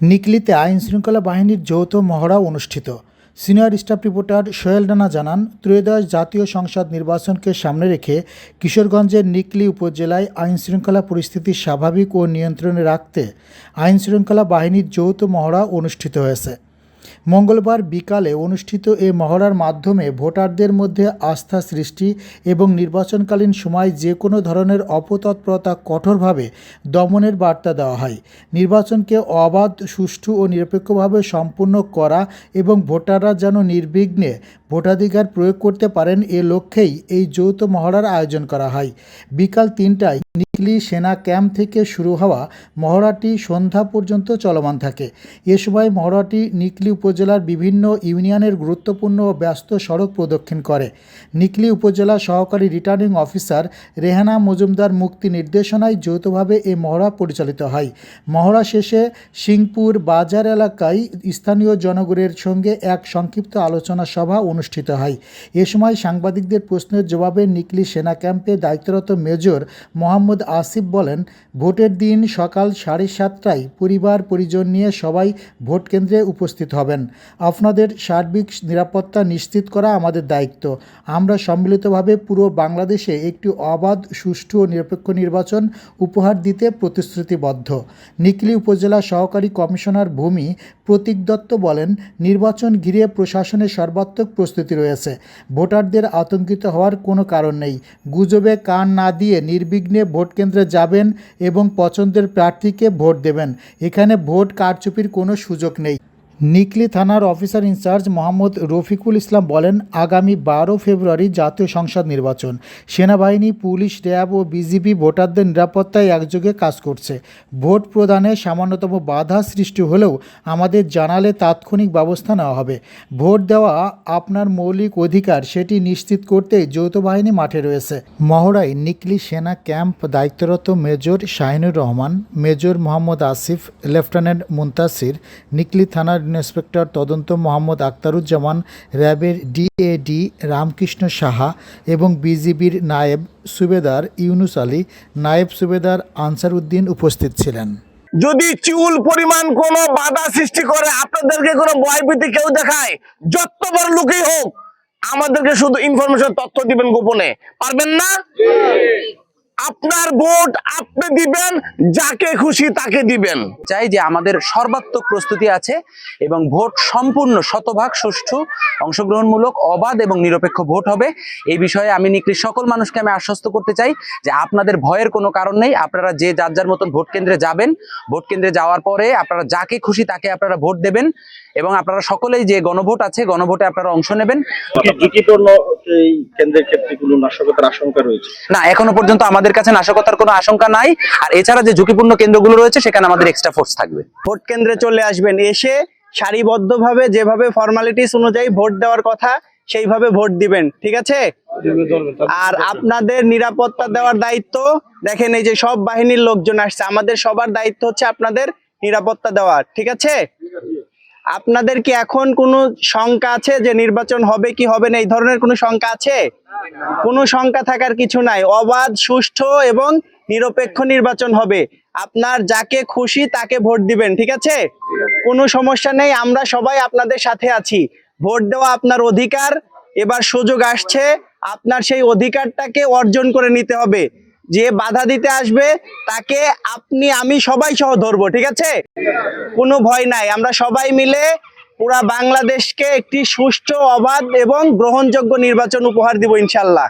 নিকলিতে আইন শৃঙ্খলা বাহিনীর যৌথ মহড়া অনুষ্ঠিত। Senior staff reporter Sohel Rana জানান, ত্রয়োদশ জাতীয় সংসদ নির্বাচনকে সামনে রেখে কিশোরগঞ্জের নিকলি উপজেলায় আইন শৃঙ্খলা পরিস্থিতি স্বাভাবিক ও নিয়ন্ত্রণে রাখতে আইন শৃঙ্খলা বাহিনীর যৌথ মহড়া অনুষ্ঠিত হয়েছে। মঙ্গলবার বিকালে অনুষ্ঠিত এ মহড়ার মাধ্যমে ভোটারদের মধ্যে আস্থা সৃষ্টি এবং নির্বাচনকালীন সময় যে কোনো ধরনের অপতৎপরতা কঠোরভাবে দমনের বার্তা দেওয়া হয়। নির্বাচনকে অবাধ, সুষ্ঠু ও নিরপেক্ষভাবে সম্পূর্ণ করা এবং ভোটাররা যেন নির্বিঘ্নে ভোটাধিকার প্রয়োগ করতে পারেন এ লক্ষ্যেই এই যৌথ মহড়ার আয়োজন করা হয়। বিকাল তিনটায় নিকলি সেনা ক্যাম্প থেকে শুরু হওয়া মহড়াটি সন্ধ্যা পর্যন্ত চলমান থাকে। এ সময় মহড়াটি নিকলি উপজেলার বিভিন্ন ইউনিয়নের গুরুত্বপূর্ণ ও ব্যস্ত সড়ক প্রদক্ষিণ করে। নিকলি উপজেলা সহকারী রিটার্নিং অফিসার রেহানা মজুমদার মুক্তি নির্দেশনায় যৌথভাবে এ মহড়া পরিচালিত হয়। মহড়া শেষে সিংপুর বাজার এলাকায় স্থানীয় জনগণের সঙ্গে এক সংক্ষিপ্ত আলোচনা সভা অনুষ্ঠিত হয়। এ সময় সাংবাদিকদের প্রশ্নের জবাবে নিকলি সেনা ক্যাম্পে দায়িত্বরত মেজর মোহাম্মদ আসিফ বলেন, ভোটের দিন সকাল সাড়ে সাতটায় পরিবার পরিজন নিয়ে সবাই ভোট কেন্দ্রে উপস্থিত হবেন। আপনাদের সার্বিক নিরাপত্তা নিশ্চিত করা আমাদের দায়িত্ব। আমরা সম্মিলিতভাবে পুরো বাংলাদেশে একটি অবাধ, সুষ্ঠু ও নিরপেক্ষ নির্বাচন উপহার দিতে প্রতিশ্রুতিবদ্ধ। নিকলি উপজেলা সহকারী কমিশনার ভূমি প্রতীক দত্ত বলেন, নির্বাচন ঘিরে প্রশাসনের সর্বাত্মক প্রস্তুতি রয়েছে। ভোটারদের আতঙ্কিত হওয়ার কোনো কারণ নেই। গুজবে কান না দিয়ে নির্বিঘ্নে ভোট কেন্দ্রে যাবেন এবং পছন্দের প্রার্থীকে ভোট দেবেন। এখানে ভোট কারচুপির কোনো সুযোগ নেই। নিকলি থানার officer in charge Mohammad Rafiqul Islam বলেন, আগামী বারো ফেব্রুয়ারি জাতীয় সংসদ নির্বাচন। সেনাবাহিনী, পুলিশ, র্যাব ও বিজিবি ভোটারদের নিরাপত্তায় একযোগে কাজ করছে। ভোট প্রদানে সামান্যতম বাধা সৃষ্টি হলেও আমাদের জানালে তাৎক্ষণিক ব্যবস্থা নেওয়া হবে। ভোট দেওয়া আপনার মৌলিক অধিকার, সেটি নিশ্চিত করতে যৌথ বাহিনী মাঠে রয়েছে। মহড়ায় নিকলি সেনা ক্যাম্প দায়িত্বরত major Shahinur Rahman, major Mohammad Asif, lieutenant Muntasir, Nikli থানার ইন্সপেক্টর তদন্ত মোহাম্মদ আক্তারুজ্জামান র্যাবের ডিএডি রামকৃষ্ণ সাহা এবং বিজিবির নায়েব সুবেদার ইউনুস আলী, নায়েব সুবেদার আনসার উদ্দিন উপস্থিত ছিলেন। যদি চুল পরিমাণ কোনো বাধা সৃষ্টি করে, আপনাদেরকে কোনো ভয়ভীতি কেউ দেখায়, যত বড় লোকই হোক, আমাদেরকে শুধু ইনফরমেশন তথ্য দিবেন গোপনে। পারবেন না? আপনার ভোট আপনি দিবেন যাকে খুশি তাকে দিবেন। চাই যে আমাদের সর্বাত্মক প্রস্তুতি আছে এবং ভোট সম্পূর্ণ শতভাগ সুষ্ঠু অংশগ্রহণমূলক অবাধ এবং নিরপেক্ষ ভোট হবে। এই বিষয়ে আমি নিকলির সকল মানুষকে আমি আশ্বস্ত করতে চাই যে আপনাদের ভয়ের কোনো কারণ নেই। আপনারা যে যার যার মতন ভোট কেন্দ্রে যাবেন ভোট কেন্দ্রে যাওয়ার পরে আপনারা যাকে খুশি তাকে আপনারা ভোট দেবেন এবং আপনারা সকলেই যে গণভোট আছে গণভোটে আপনারা অংশ নেবেন। ঝুঁকিপূর্ণ এই কেন্দ্রের ক্ষেত্রে কোনো নাশকতার আশঙ্কা রয়েছে? না এখনও পর্যন্ত আমাদের কাছে নাশকতার কোনো আশঙ্কা নাই। আর এছাড়া যে ঝুঁকিপূর্ণ কেন্দ্রগুলো রয়েছে, সেখানে আমাদের এক্সট্রা ফোর্স থাকবে। ভোট কেন্দ্রে চলে আসবেন। এসে সারিবদ্ধভাবে যেভাবে ফর্মালিটিস অনুযায়ী ভোট দেওয়ার কথা, সেইভাবে ভোট দিবেন। ঠিক আছে? আর আপনাদের নিরাপত্তা দেওয়ার দায়িত্ব, দেখেন এই যে সব বাহিনীর লোকজন আসছে। আমাদের সবার দায়িত্ব হচ্ছে আপনাদের নিরাপত্তা দেওয়ার। ঠিক আছে? আপনাদের কি এখন কোনো শঙ্কা আছে যে নির্বাচন হবে কি হবে না? এই ধরনের কোনো শঙ্কা আছে? কোনো শঙ্কা থাকার কিছু নাই। অবাধ, সুষ্ঠু এবং নিরপেক্ষ নির্বাচন হবে। আপনার যাকে খুশি তাকে ভোট দিবেন, ঠিক আছে? কোনো সমস্যা নেই, আমরা সবাই আপনাদের সাথে আছি। ভোট দেওয়া আপনার অধিকার। এবার সুযোগ আসছে, আপনার সেই অধিকারটাকে অর্জন করে নিতে হবে। যে বাধা দিতে আসবে, তাকে আপনি, আমি সবাই সহ ধরবো, ঠিক আছে? কোনো ভয় নাই। আমরা সবাই মিলে পুরা বাংলাদেশকে একটি সুষ্ঠু, অবাধ এবং গ্রহণযোগ্য নির্বাচন উপহার দিব, ইনশাল্লাহ।